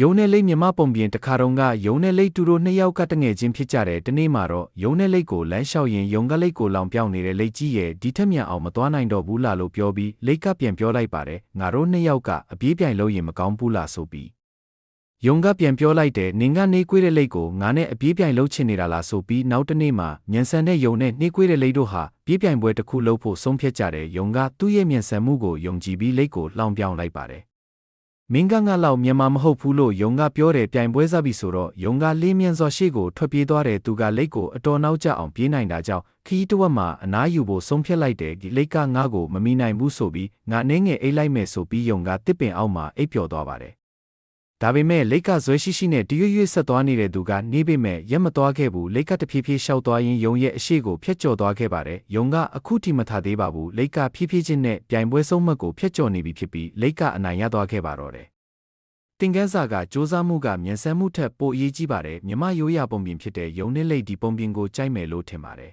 ယုံနဲ့လိတ်မြမပုံပြင်တခါတုန်းကယုံနဲ့လိတ်သူတို့နှစ်ယောက်ကတငယ်ချင်းဖြစ်ကြတယ်တနေ့မှာတော့ယုံနဲ့လိတ်ကိုလမ်းလျှောက်ရင်ယုံကလိတ်ကိုလောင်ပြောင်းနေတဲ့လိတ်ကြီးရဲ့ဒီထက်မြန်အောင်မသွားနိုင်တော့ဘူးလားလို့ပြောပြီးလိတ်ကပြန်ပြောလိုက်ပါတယ်ငါတို့နှစ်ယောက်ကအပြေးပြိုင်လို့ရင်မကောင်းဘူးလားဆိုပြီးယုံကပြန်ပြောလိုက်တယ်နင်ကနေကွေးတဲ့လိတ်ကိုငါနဲ့အပြေးပြိုင်လုပ်ချင်နေတာလားဆိုပြီးနောက်တနေ့မှာမြန်ဆန်တဲ့ယုံနဲ့နှေးကွေးတဲ့လိတ်တို့ဟာပြေးပြိုင်ပွဲတစ်ခုလုပ်ဖို့ဆုံးဖြတ်ကြတယ်ယုံကသူ့ရဲ့မြန်ဆန်မှုကိုယုံကြည်ပြီးလိတ်ကိုလောင်ပြောင်းလိုက်ပါတယ် မင်းကငါလောက်မြန်မာမဟုတ်ဘူးလို့ယုံကပြောတယ်ပြိုင်ပွဲစားပြီဆိုတော့ယုံကလေးမြန်စွာရှေ့ကိုထွက်ပြေးသွားတယ်သူကလိတ်ကိုအတော်နောက်ကျအောင်ပြေးနိုင်တာကြောင့်ခီးတဝက်မှာအနားယူဖို့ဆုံးဖြတ်လိုက်တယ်ဒီလိတ်ကငါ့ကိုမမီနိုင်ဘူးဆိုပြီးငါအနေငယ်အိတ်လိုက်မယ်ဆိုပြီးယုံကတစ်ပင်အောက်မှာအိပ်ပျော်သွားပါတယ် ဒါပေမဲ့လိတ်ကဇွဲရှိရှိနဲ့တရွရွဆက်သွားနေတဲ့သူကနေပေမဲ့ရက်မသွားခဲ့ဘူးလိတ်ကတဖြည်းဖြည်းရှောက်သွားရင်းယုံရဲ့အရှိကိုဖျက်ကျော်သွားခဲ့ပါတယ်ယုံကအခုထိမထားသေးပါဘူးလိတ်ကဖြည်းဖြည်းချင်းနဲ့ပြိုင်ပွဲဆုံးမတ်ကိုဖျက်ကျော်နေပြီဖြစ်ပြီးလိတ်ကအနိုင်ရသွားခဲ့ပါတော့တယ်တင်ကန်းစာကစ조사မှုကမြန်ဆန်မှုထက်ပိုအရေးကြီးပါတယ်မြမရိုးရာပုံပြင်ဖြစ်တဲ့ယုံနဲ့လိတ်ဒီပုံပြင်ကိုကြိုက်မယ်လို့ထင်ပါတယ်